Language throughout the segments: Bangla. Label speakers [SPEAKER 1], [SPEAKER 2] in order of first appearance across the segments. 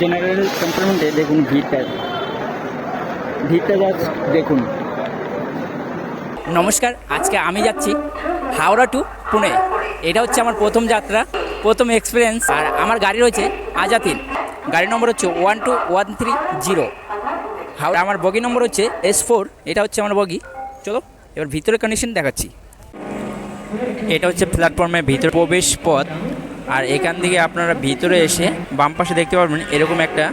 [SPEAKER 1] জেনারেল কম্পার্টমেন্টে দেখুন ভিড়টা। ভিড়টা জাস্ট দেখুন।
[SPEAKER 2] নমস্কার, আজকে আমি যাচ্ছি হাওড়া টু পুনে। এটা হচ্ছে আমার প্রথম যাত্রা, প্রথম এক্সপিরিয়েন্স আর আমার গাড়ি রয়েছে আজাতিন গাড়ি নম্বর হচ্ছে one two one three zero Howrah আমার বগি নম্বর হচ্ছে এস ফোর এটা হচ্ছে আমার বগি। চলো, এবার ভিতরে কন্ডিশন দেখাচ্ছি। এটা হচ্ছে প্ল্যাটফর্মের ভিতর প্রবেশ পথ। আর এখান থেকে আপনারা ভিতরে এসে বাম পাশে দেখতে পারবেন এরকম একটা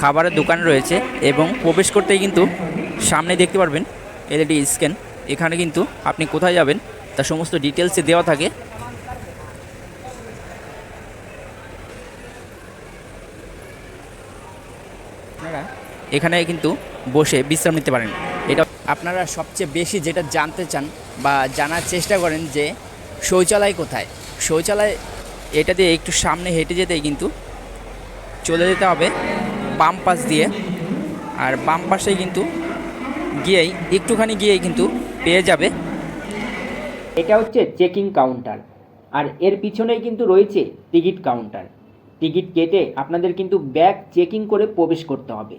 [SPEAKER 2] খাবারের দোকান রয়েছে এবং প্রবেশ করতেই কিন্তু সামনে দেখতে পারবেন এলইডি স্ক্যান। এখানে কিন্তু আপনি কোথায় যাবেন তার সমস্ত ডিটেলসে দেওয়া থাকে। আপনারা এখানে কিন্তু বসে বিশ্রাম নিতে পারেন। এটা আপনারা সবচেয়ে বেশি যেটা জানতে চান বা জানার চেষ্টা করেন যে শৌচালয় কোথায়? শৌচালয় এটা দিয়ে একটু সামনে হেঁটে যেতেই কিন্তু চলে যেতে হবে বাম পাশ দিয়ে। আর বাম পাশেই কিন্তু গিয়েই, একটুখানি গিয়েই কিন্তু পেয়ে যাবে।
[SPEAKER 3] এটা হচ্ছে চেকিং কাউন্টার। আর এর পিছনেই কিন্তু রয়েছে টিকিট কাউন্টার। টিকিট কেটে আপনাদের কিন্তু ব্যাগ চেকিং করে প্রবেশ করতে হবে।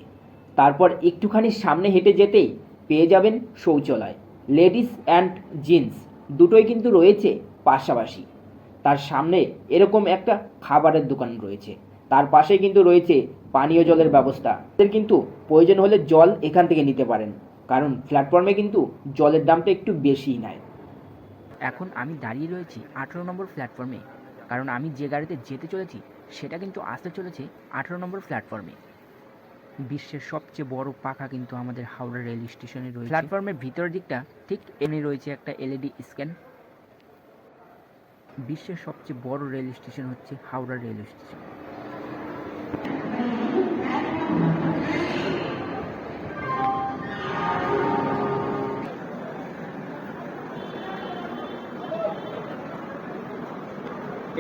[SPEAKER 3] তারপর একটুখানি সামনে হেঁটে যেতেই পেয়ে যাবেন শৌচালয়। লেডিস অ্যান্ড জিন্স দুটোই কিন্তু রয়েছে পাশাপাশি। তার সামনে এরকম একটা খাবারের দোকান রয়েছে। তার পাশে কিন্তু রয়েছে পানীয় জলের ব্যবস্থা। এদের কিন্তু প্রয়োজন হলে জল এখান থেকে নিতে পারেন। কারণ প্ল্যাটফর্মে কিন্তু জলের দামটা একটু বেশিই নেয়।
[SPEAKER 2] এখন আমি দাঁড়িয়ে রয়েছি আঠেরো নম্বর প্ল্যাটফর্মে কারণ আমি যে গাড়িতে যেতে চলেছি সেটা কিন্তু আসতে চলেছে আঠেরো নম্বর প্ল্যাটফর্মে বিশ্বের সবচেয়ে বড় পাখা কিন্তু আমাদের হাওড়া রেল স্টেশনে রয়েছে। প্ল্যাটফর্মের ভিতরের দিকটা ঠিক এনে রয়েছে একটা এলইডি স্ক্যান বিশ্বের সবচেয়ে বড় রেল স্টেশন হচ্ছে হাওড়া রেল স্টেশন।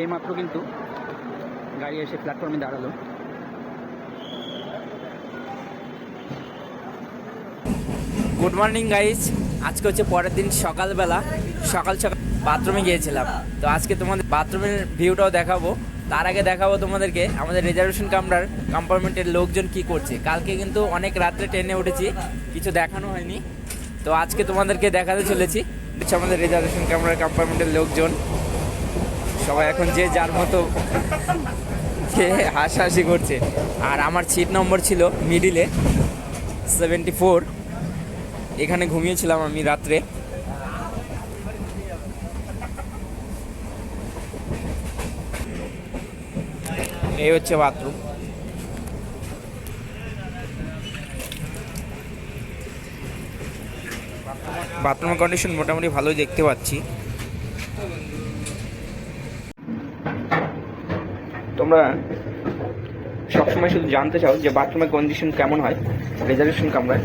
[SPEAKER 1] এইমাত্র কিন্তু গাড়ি এসে প্ল্যাটফর্মে দাঁড়াল।
[SPEAKER 2] গুড মর্নিং গাইজ আজকে হচ্ছে পরের দিন সকালবেলা। সকাল সকাল বাথরুমে গিয়েছিলাম। তো আজকে তোমাদের বাথরুমের ভিউটাও দেখাবো। তার আগে দেখাবো তোমাদেরকে আমাদের রিজার্ভেশন কামরার কম্পার্টমেন্টের লোকজন কি করছে। কালকে কিন্তু অনেক রাত্রে ট্রেনে উঠেছি, কিছু দেখানো হয়নি। তো আজকে তোমাদেরকে দেখাতে চলেছি। আমাদের রিজার্ভেশন কামরার কম্পার্টমেন্টের লোকজন। সবাই এখন যে যার মতো হাসাহাসি করছে। আর আমার সিট নম্বর ছিল মিডিলে সেভেন্টি ফোর এখানে ঘুমিয়েছিলাম আমি রাত্রে। এই হচ্ছে বাথরুম। বাথরুমের কন্ডিশন মোটামুটি ভালোই দেখতে পাচ্ছি।
[SPEAKER 1] তোমরা সবসময় শুধু জানতে চাও যে বাথরুমের কন্ডিশন কেমন হয় রিজার্ভেশন কামরায়।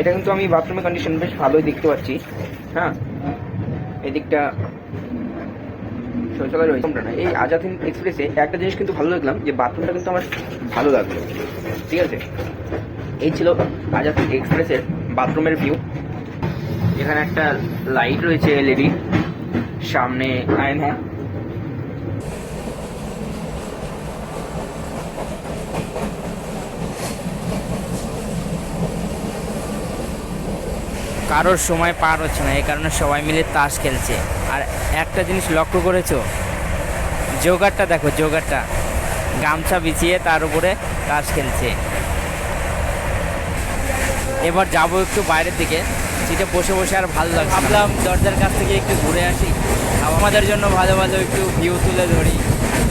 [SPEAKER 1] এটা কিন্তু আমি বাথরুমের কন্ডিশন বেশ ভালোই দেখতে পাচ্ছি। হ্যাঁ এদিকটা শৌচালয় রয়েছে। না এই আজাদ হিন্দ এক্সপ্রেসে একটা জিনিস কিন্তু ভালো লাগলাম যে বাথরুমটা কিন্তু আমার ভালো লাগল। ঠিক আছে? এই ছিল আজাদ হিন্দ এক্সপ্রেসের বাথরুমের ভিউ এখানে একটা লাইট রয়েছে এলইডি সামনে আয়না
[SPEAKER 2] কারোর সময় পার হচ্ছে না, এই কারণে সবাই মিলে তাস খেলছে। আর একটা জিনিস লক্ষ্য করেছ? জোগাড়টা দেখো, জোগাড়টা। গামছা বিছিয়ে তার উপরে তাস খেলছে। এবার যাব একটু বাইরের দিকে। সিটে বসে বসে আর ভালো লাগছে ভাবলাম দরজার কাছ থেকে একটু ঘুরে আসি। আমাদের জন্য ভালো ভালো একটু ভিউ তুলে ধরি।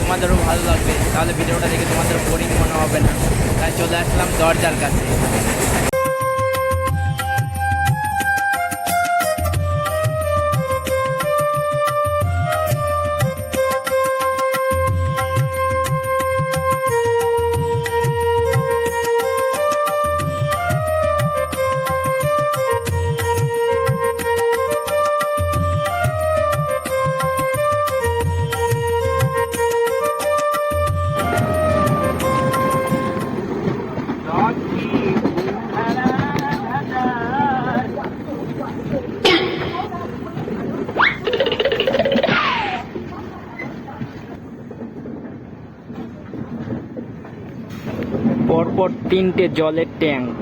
[SPEAKER 2] তোমাদেরও ভালো লাগবে। তাহলে ভিডিওটা দেখে তোমাদের বোরিং মনে হবে না। তাই চলে আসলাম দরজার কাছে। পরপর তিনটে জলের ট্যাঙ্ক।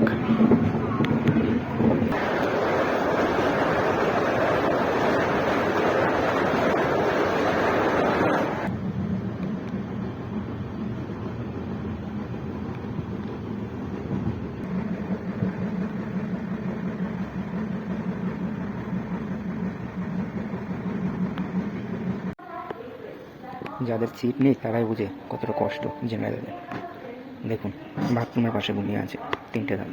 [SPEAKER 1] যাদের সিট নেই তারাই বুঝে কতটা কষ্ট জেনারেলে দেখুন, বাথরুমের পাশে ঘুমিয়ে আছে তিনটে দাম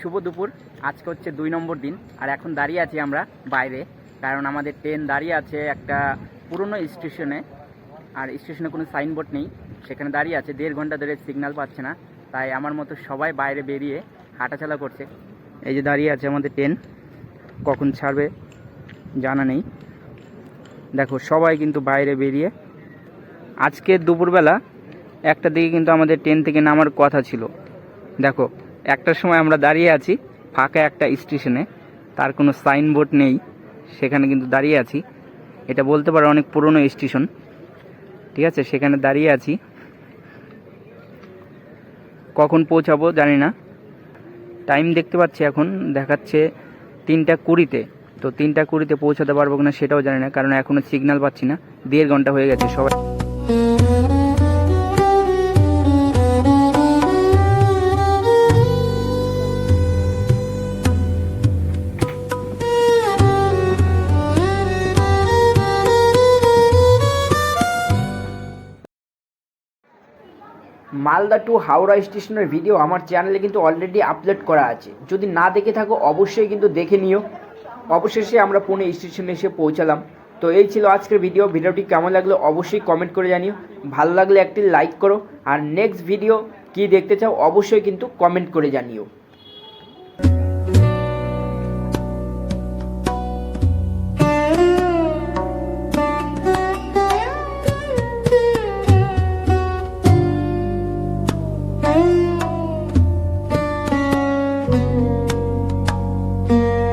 [SPEAKER 2] শুভ দুপুর, আজকে হচ্ছে দুই নম্বর দিন, আর এখন দাঁড়িয়ে আছি আমরা বাইরে। কারণ আমাদের ট্রেন দাঁড়িয়ে আছে একটা পুরনো স্টেশনে, আর স্টেশনে কোনো সাইনবোর্ড নেই, সেখানে দাঁড়িয়ে আছে, দেড় ঘণ্টা ধরে সিগন্যাল পাচ্ছে না। তাই আমার মতো সবাই বাইরে বেরিয়ে হাঁটাচলা করছে। এই যে দাঁড়িয়ে আছে আমাদের ট্রেন, কখন ছাড়বে জানা নেই। দেখো, সবাই কিন্তু বাইরে বেরিয়ে, আজকে দুপুরবেলা একটা দিকে কিন্তু আমাদের ট্রেন থেকে নামার কথা ছিল। দেখো একটার সময় আমরা দাঁড়িয়ে আছি, ফাঁকা একটা স্টেশনে, তার কোনো সাইনবোর্ড নেই। সেখানে কিন্তু দাঁড়িয়ে আছি। এটা বলতে পারো অনেক পুরনো স্টেশন। ঠিক আছে? সেখানে দাঁড়িয়ে আছি। কখন পৌঁছাবো জানি না। টাইম দেখতে পাচ্ছি এখন। দেখাচ্ছে তিনটা কুড়িতে। তো তিনটা কুড়িতে পৌঁছাতে পারব কিনা সেটাও জানি না, কারণ এখনও সিগন্যাল পাচ্ছি না। দেড় ঘণ্টা হয়ে গেছে সবাই।
[SPEAKER 3] মালদা টু হাওড়া স্টেশনের ভিডিও আমার চ্যানেলে কিন্তু অলরেডি আপলোড করা আছে। যদি না দেখে থাকো, অবশ্যই কিন্তু দেখে নিও। অবশেষে আমরা পুনে স্টেশনে এসে পৌঁছালাম। তো এই ছিল আজকের ভিডিও ভিডিওটি কেমন লাগল অবশ্যই কমেন্ট করে জানিও। ভালো লাগলে একটি লাইক করো। আর নেক্সট ভিডিও কি দেখতে চাও, অবশ্যই কিন্তু কমেন্ট করে জানিও।